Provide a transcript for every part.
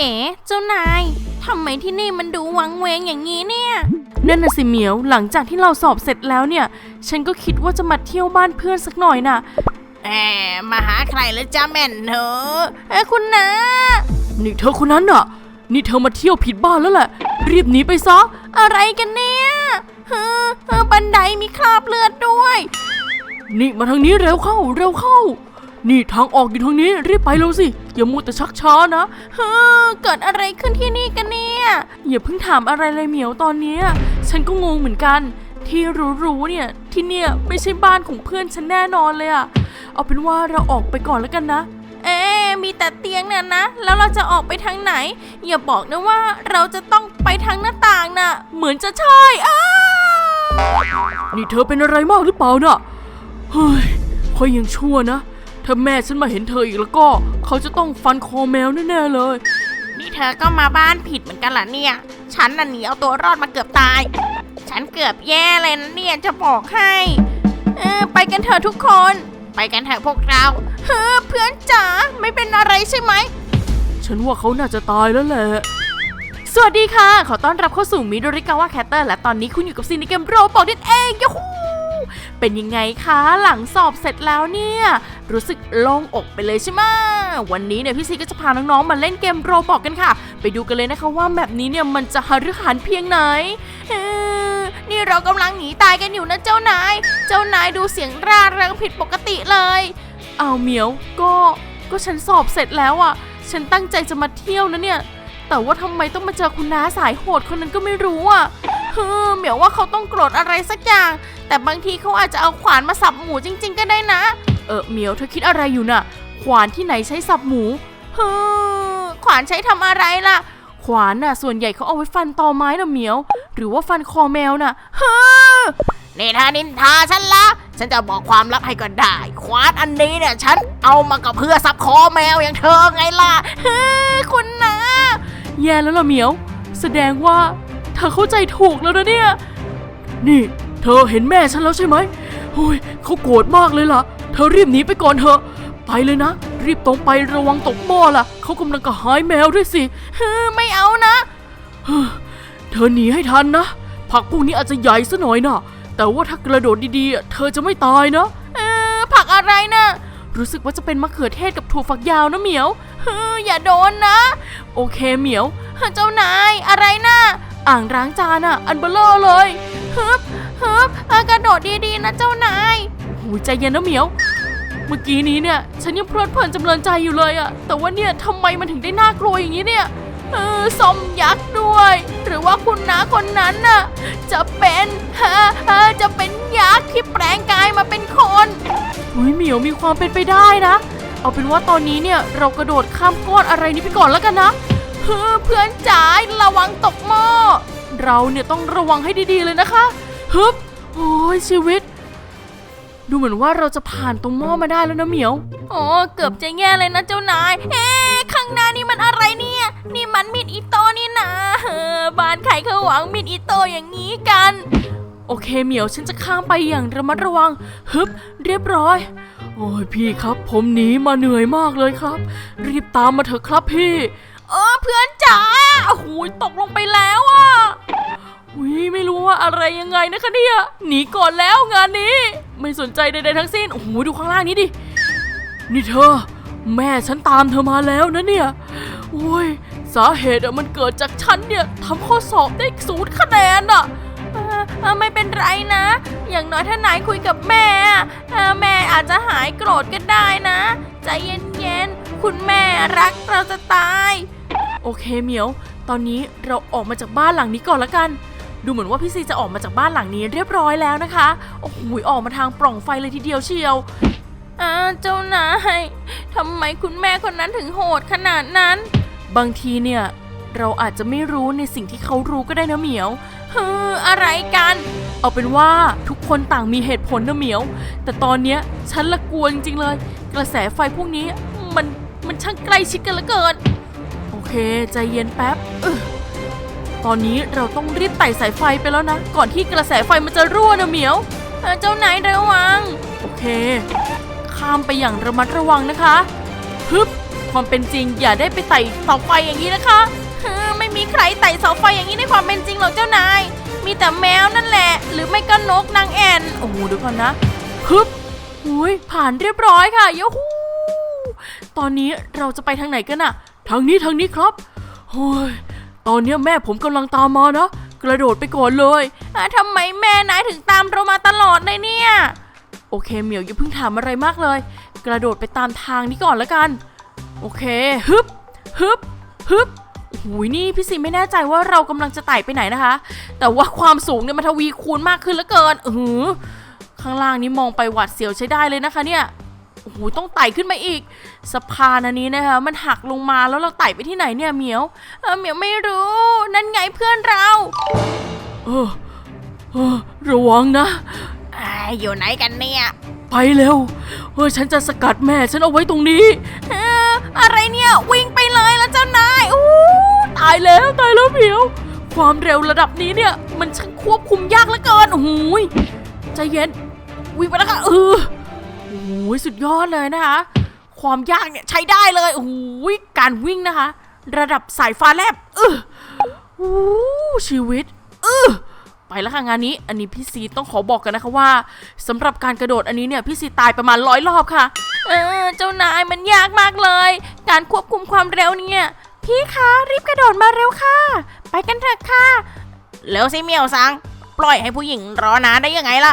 เอ๋เจ้านายทำไมที่นี่มันดูวังเวงอย่างนี้เนี่ย นั่นน่ะสิเหมียวหลังจากที่เราสอบเสร็จแล้วเนี่ย ฉันก็คิดว่าจะมาเที่ยวบ้านเพื่อนสักหน่อยน่ะแหมมาหาใครแล้วจ้าแม่นเธอเอ้ยคุณนะนี่เธอคนนั้นน่ะ นี่เธอมาเที่ยวผิดบ้านแล้วแหละ รีบหนีไปซะ อะไรกันเนี่ยเฮ้อเฮ้อบันไดมีคราบเลือดด้วย นี่มาทางนี้เร็วเข้า เร็วเข้า นี่ทางออกอยู่ทางนี้รีบไปเร็วสิ อย่ามัวแต่ชักช้านะเฮ้อเกิดอะไรขึ้นที่นี่กันเนี่ยอย่าเพิ่งถามอะไรเลยเหมียวตอนเนี้ยฉันก็งงเหมือนกัน ที่รู้ๆเนี่ยที่เนี่ยไม่ใช่บ้านของเพื่อนฉันแน่นอนเลยอะเอาเป็นว่าเราออกไปก่อนแล้วกันนะ เอ๊ะมีแต่เตียงเนี่ยนะ แล้วเราจะออกไปทางไหน อย่าบอกนะว่าเราจะต้องไปทางหน้าต่างน่ะ เหมือนจะใช่อ้านี่เธอเป็นอะไรมากหรือเปล่าน่ะเฮ้ยคอยยังชั่วนะ ถ้าแม่ฉันมาเห็นเธออีกแล้วก็ เขาจะต้องฟันคอแมวแน่ๆเลย นี่เธอก็มาบ้านผิดเหมือนกันเหรอเนี่ย ฉันน่ะหนีเอาตัวรอดมาเกือบตาย ฉันเกือบแย่เลยนะเนี่ยจะบอกให้เออไปกันเถอะทุกคน ไปกันเถอะพวกเราเฮ้อเพื่อนจ๋าไม่เป็นอะไรใช่ไหม ฉันว่าเขาน่าจะตายแล้วแหละ สวัสดีค่ะ ขอต้อนรับเข้าสู่มิโดริกาวะแคตเตอร์และตอนนี้คุณอยู่กับซีนิเกมโรบอกดิเองยะฮูเป็นยังไงคะ หลังสอบเสร็จแล้วเนี่ย รู้สึกโล่งอกไปเลยใช่ไหมวันนี้เนี่ยพี่ซีก็จะพาน้องๆมาเล่นเกมโรบอกกันค่ะ ไปดูกันเลยนะคะว่าแบบนี้เนี่ยมันจะหฤหันเพียงไหนนี่เรากำลังหนีตายกันอยู่นะเจ้านาย เจ้านายดูเสียงร่าเริงผิดปกติเลย เอาเหมียวก็ก็ฉันสอบเสร็จแล้วอะ่ะ ฉันตั้งใจจะมาเที่ยวนะเนี่ย แต่ว่าทำไมต้องมาเจอคุณน้าสายโหดคนนั้นก็ไม่รู้อะ่ะเฮ้อเหมียวว่าเขาต้องโกรธอะไรสักอย่าง แต่บางทีเขาอาจจะเอาขวานมาสับหมูจริง ๆ ก็ได้นะ เออเหมียวเธอคิดอะไรอยู่น่ะ ขวานที่ไหนใช้สับหมูเฮ้อขวานใช้ทำอะไรล่ะ ขวานน่ะ ส่วนใหญ่เขาเอาไว้ฟันตอไม้น่ะเหมียว หรือว่าฟันคอแมวน่ะเฮ้อนี่ถ้านินทาฉันละฉันจะบอกความลับให้ก็ได้ควานอันนี้เนี่ย ฉันเอามากับเพื่อสับคอแมวอย่างเธอไงล่ะเฮ้อคุณนะแย่แล้วล่ะเหมียว แสดงว่าเธอเข้าใจถูกแล้วนะเนี่ย นี่ เธอเห็นแม่ฉันแล้วใช่ไหมโอ้ยเขาโกรธมากเลยล่ะ เธอรีบหนีไปก่อนเถอะ ไปเลยนะ รีบตรงไประวังตกหม้อล่ะ เขากำลังกระหายแมวด้วยสิเฮ้อไม่เอานะ เธอหนีให้ทันนะ ผักพวกนี้อาจจะใหญ่ซะหน่อยนะแต่ว่าถ้ากระโดดดีๆ เธอจะไม่ตายนะเออผักอะไรนะรู้สึกว่าจะเป็นมะเขือเทศกับถั่วฝักยาวนะเหมียวเฮ้ออย่าโดนนะ โอเคเหมียว เจ้านายอะไรนะอ่างล้างจานอะอันเบลอเลยฮึบฮึบกระโดดดีๆนะเจ้านาย หูใจเย็นนะเหมียว เมื่อกี้นี้เนี่ย ฉันยังเพลิดเพลินจำเริญใจอยู่เลยอะแต่ว่าเนี่ยทำไมมันถึงได้น่ากลัวอย่างนี้เนี่ยเออสมยักษ์ด้วย หรือว่าคุณน้าคนนั้นน่ะจะเป็นฮะฮะจะเป็นยักษ์ที่แปลงกายมาเป็นคนหุยเหมียวมีความเป็นไปได้นะ เอาเป็นว่าตอนนี้เนี่ยเรากระโดดข้ามก้อนอะไรนี้ไปก่อนแล้วกันนะเฮ้อเพื่อนจ๋าระวังตกหม้อเราเนี่ยต้องระวังให้ดีๆเลยนะคะฮึบโอ้ยชีวิต ดูเหมือนว่าเราจะผ่านตรงหม้อมาได้แล้วนะเหมียวโอ้เกือบจะแย่เลยนะเจ้านาย เอ๊ะข้างหน้านี่มันอะไรเนี่ย นี่มันมีดอิโต้นี่นะเออบ้านใครเขาหวังมีดอิโต้อย่างนี้กัน โอเคเหมียวฉันจะข้ามไปอย่างระมัดระวัง ฮึบ เรียบร้อย โอ้ยพี่ครับ ผมหนีมาเหนื่อยมากเลยครับ รีบตามมาเถอะครับพี่ เออเพื่อนจ๋าโอ้โหตกลงไปแล้วอะอุยไม่รู้ ว่าอะไรยังไงนะคะเนี่ยหนีก่อนแล้วงานนี้ ไม่สนใจใดๆทั้งสิ้นโอ้โหดูข้างล่างนี้ดินี่เธอ แม่ฉันตามเธอมาแล้วนะเนี่ยโอ้ยสาเหตุอะมันเกิดจากฉันเนี่ยทำข้อสอบได้ศูนย์คะแนนอะไม่เป็นไรนะ อย่างน้อยถ้านายคุยกับแม่แม่อาจจะหายโกรธก็ได้นะ ใจเย็นๆ คุณแม่รักเราจะตาย โอเคเหมียว ตอนนี้เราออกมาจากบ้านหลังนี้ก่อนละกัน ดูเหมือนว่าพี่ซีจะออกมาจากบ้านหลังนี้เรียบร้อยแล้วนะคะ โอ้โหออกมาทางปล่องไฟเลยทีเดียวเชียวอ่าเจ้านายทำไมคุณแม่คนนั้นถึงโหดขนาดนั้น บางทีเนี่ยเราอาจจะไม่รู้ในสิ่งที่เขารู้ก็ได้นะเหมียวเฮ้ออะไรกัน เอาเป็นว่าทุกคนต่างมีเหตุผลนะเหมียว แต่ตอนเนี้ยฉันละกลัวจริงๆเลย กระแสไฟพวกนี้มันมันช่างใกล้ชิดกันเหลือเกิน โอเค ใจเย็นแป๊บเออ ตอนนี้เราต้องรีบไต่สายไฟไปแล้วนะ ก่อนที่กระแสไฟมันจะรั่วนะเหมียวเจ้านายระวัง โอเค ข้ามไปอย่างระมัดระวังนะคะฮึบความเป็นจริงอย่าได้ไปไต่เสาไฟอย่างนี้นะคะเออไม่มีใครไต่เสาไฟอย่างนี้ในความเป็นจริงหรอกเจ้านาย มีแต่แมวนั่นแหละ หรือไม่ก็นกนางแอ่นโอ้โหเดี๋ยวก่อนนะฮึบหุยผ่านเรียบร้อยค่ะยูฮูตอนนี้เราจะไปทางไหนกันอะทางนี้ทางนี้ครับโอ้ย ตอนนี้แม่ผมกำลังตามมานะ กระโดดไปก่อนเลยอะทำไมแม่นายถึงตามเรามาตลอดเลยเนี่ย โอเคเหมียวอย่าเพิ่งถามอะไรมากเลย กระโดดไปตามทางนี้ก่อนแล้วกัน โอเคฮึบฮึบฮึบหูยนี่พี่ซีไม่แน่ใจว่าเรากำลังจะไต่ไปไหนนะคะ แต่ว่าความสูงเนี่ยมันทวีคูณมากขึ้นเหลือเกินเออข้างล่างนี้มองไปหวัดเสียวใช้ได้เลยนะคะเนี่ย โอ้โหต้องไต่ขึ้นมาอีกสะพานอันนี้นะคะมันหักลงมาแล้วเราไต่ไปที่ไหนเนี่ยเหมียวเออเหมียวไม่รู้ นั่นไงเพื่อนเราเออเออระวังนะอ่าอยู่ไหนกันเนี่ยไปเร็วเออฉันจะสกัดแม่ฉันเอาไว้ตรงนี้เอออะไรเนี่ยวิ่งไปเลยแล้วเจ้านายอู้ตายแล้วตายแล้วเหมียว ความเร็วระดับนี้เนี่ย มันช่างควบคุมยากเหลือเกินโอ้โหยใจเย็นวิ่งไปแล้วค่ะเออโอ้ยสุดยอดเลยนะคะ ความยากเนี่ยใช้ได้เลยโอ้โหยการวิ่งนะคะ ระดับสายฟ้าแลบเออโอ้ชีวิตเออไปแล้วค่ะงานนี้ อันนี้พี่ซีต้องขอบอกกันนะคะว่าสำหรับการกระโดดอันนี้เนี่ยพี่ซีตายประมาณร้อยรอบค่ะ เออเจ้านายมันยากมากเลย การควบคุมความเร็วเนี่ย พี่คะรีบกระโดดมาเร็วค่ะ ไปกันเถอะค่ะเร็วสิเมียวซังปล่อยให้ผู้หญิงรอนานได้ยังไงล่ะ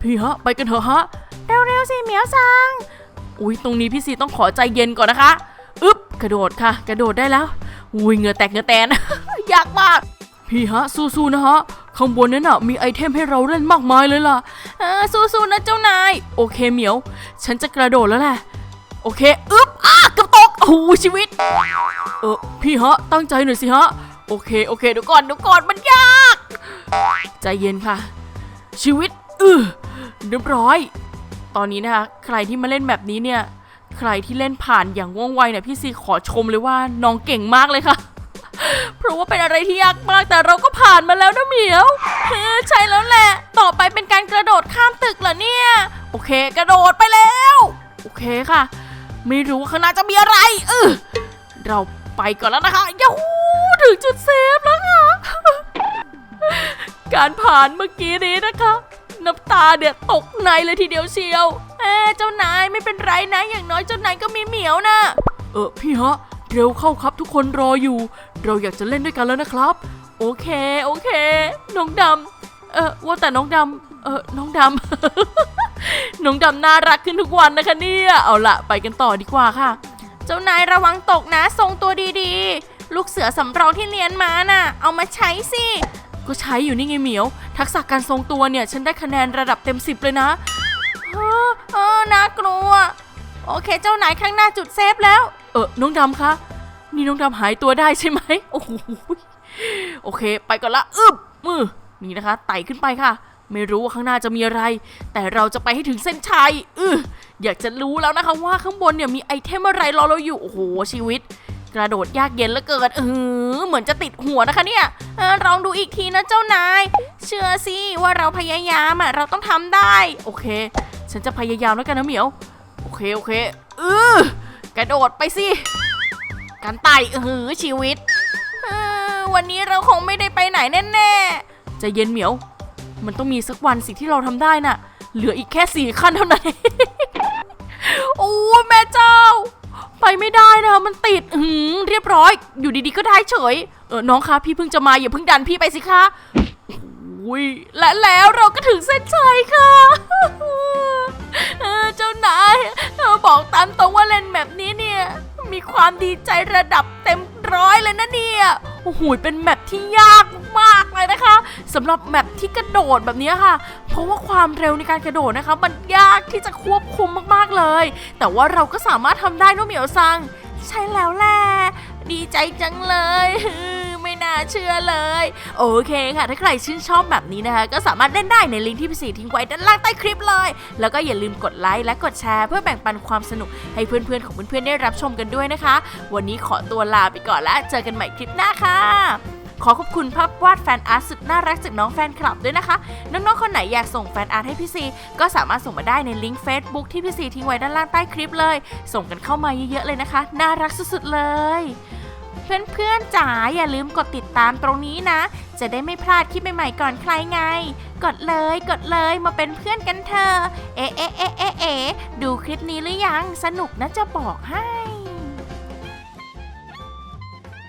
พี่ฮะ ไปกันเถอะฮะ เร็วๆสิเหมียวซัง อุ้ยตรงนี้พี่ซีต้องขอใจเย็นก่อนนะคะ อึ๊บกระโดดค่ะ กระโดดได้แล้ว อุ้ยเหงื่อแตกเหงื่อแตน ยากมาก พี่ฮะสู้ๆนะฮะข้างบนนั้นน่ะมีไอเทมให้เราเล่นมากมายเลยล่ะเออสู้ๆนะเจ้านาย โอเคเหมียว ฉันจะกระโดดแล้วแหละ โอเค อึ๊บอ้ากือบตก โอ้โหชีวิต เออพี่ฮะตั้งใจหน่อยสิฮะ โอเคโอเคเดี๋ยวก่อนเดี๋ยวก่อนมันยาก ใจเย็นค่ะ ชีวิต อือเรียบร้อย ตอนนี้นะคะใครที่มาเล่นแบบนี้เนี่ย ใครที่เล่นผ่านอย่างว่องไวเนี่ยพี่ซีขอชมเลยว่าน้องเก่งมากเลยค่ะ เพราะว่าเป็นอะไรที่ยากมากแต่เราก็ผ่านมาแล้วนะเหมียวเออใช่แล้วแหละ ต่อไปเป็นการกระโดดข้ามตึกเหรอเนี่ย โอเค กระโดดไปแล้ว โอเคค่ะ ไม่รู้ว่าข้างหน้าจะมีอะไร เออเราไปก่อนแล้วนะคะยาฮูถึงจุดเซฟแล้วค่ะการผ่านเมื่อกี้นี้นะคะ น้ำตาเนี่ยตกในเลยทีเดียวเชียวเออเจ้านายไม่เป็นไรนะอย่างน้อยเจ้านายก็มีเหมียวนะเออพี่ฮะเร็วเข้าครับทุกคนรออยู่ เราอยากจะเล่นด้วยกันแล้วนะครับ โอเคโอเค น้องดำเออว่าแต่น้องดำเออน้องดำ น้องดำน่ารักขึ้นทุกวันนะคะเนี่ยเอาละไปกันต่อดีกว่าค่ะ เจ้านายระวังตกนะทรงตัวดีๆ ลูกเสือสำรองที่เรียนมาน่ะ เอามาใช้สิ ก็ใช้อยู่นี่ไงเหมียว ทักษะการทรงตัวเนี่ย ฉันได้คะแนนระดับเต็มสิบเลยนะเออเออน่ากลัว โอเค เจ้านายข้างหน้าจุดเซฟแล้ว เออน้องดำคะนี่น้องดำหายตัวได้ใช่ไหมโอ้โหโอเค ไปก่อนละอึบมือนี่นะคะ ไต่ขึ้นไปค่ะ ไม่รู้ว่าข้างหน้าจะมีอะไร แต่เราจะไปให้ถึงเส้นชัยอืออยากจะรู้แล้วนะคะว่าข้างบนเนี่ยมีไอเทมอะไรรอเราอยู่โอ้โหชีวิต กระโดดยากเย็นเหลือเกินเออเหมือนจะติดหัวนะคะเนี่ยออลองดูอีกทีนะเจ้านาย เชื่อสิว่าเราพยายามอะเราต้องทำได้ โอเค ฉันจะพยายามแล้วกันนะเหมียว โอเคโอเคเออกระโดดไปสิการไต่เออชีวิตออวันนี้เราคงไม่ได้ไปไหนแน่ใจะเย็นเหมียว มันต้องมีสักวันสิที่เราทำได้น่ะ เหลืออีกแค่สี่ขั้นเท่านั้นโอ้แม่เจ้า ไม่ได้นะมันติดหืมเรียบร้อย อยู่ดีๆก็ได้เฉย เออน้องคะพี่เพิ่งจะมาอย่าเพิ่งดันพี่ไปสิคะอุ้ยและแล้วเราก็ถึงเส้นชัยค่ะเออเจ้านายเออบอกตามตรงว่าเล่นแบบนี้เนี่ย มีความดีใจระดับเต็มร้อยเลยนะเนี่ย โอ้โหเป็นแมปที่ยากมากเลยนะคะสำหรับแมปที่กระโดดแบบนี้ค่ะ เพราะว่าความเร็วในการกระโดดนะคะ มันยากที่จะควบคุมมากๆเลย แต่ว่าเราก็สามารถทำได้นุ่มเหมียวซัง ใช่แล้วแหละดีใจจังเลย น่าเชื่อเลย โอเคค่ะ ถ้าใครชื่นชอบแบบนี้นะคะ ก็สามารถเล่นได้ในลิงก์ที่พี่สีทิ้งไว้ด้านล่างใต้คลิปเลย แล้วก็อย่าลืมกดไลค์และกดแชร์เพื่อแบ่งปันความสนุกให้เพื่อนๆของเพื่อนๆได้รับชมกันด้วยนะคะ วันนี้ขอตัวลาไปก่อนแล้วเจอกันใหม่คลิปหน้าค่ะขอขอบคุณภาพวาดแฟนอาร์ตสุดน่ารักจากน้องแฟนคลับด้วยนะคะ น้องๆ คนไหนอยากส่งแฟนอาร์ตให้พี่ซีก็สามารถส่งมาได้ในลิงก์ Facebook ที่พี่ซีทิ้งไว้ด้านล่างใต้คลิปเลย ส่งกันเข้ามาเยอะๆเลยนะคะ น่ารักสุดๆเลย เพื่อนๆจ๋าอย่าลืมกดติดตามตรงนี้นะ จะได้ไม่พลาดคลิปใหม่ๆก่อนใครไง กดเลยกดเลยมาเป็นเพื่อนกันเถอะเอ๊ะเอ๊ะเอ๊ะเอ๊ะดูคลิปนี้หรือยัง สนุกนะจะบอกให้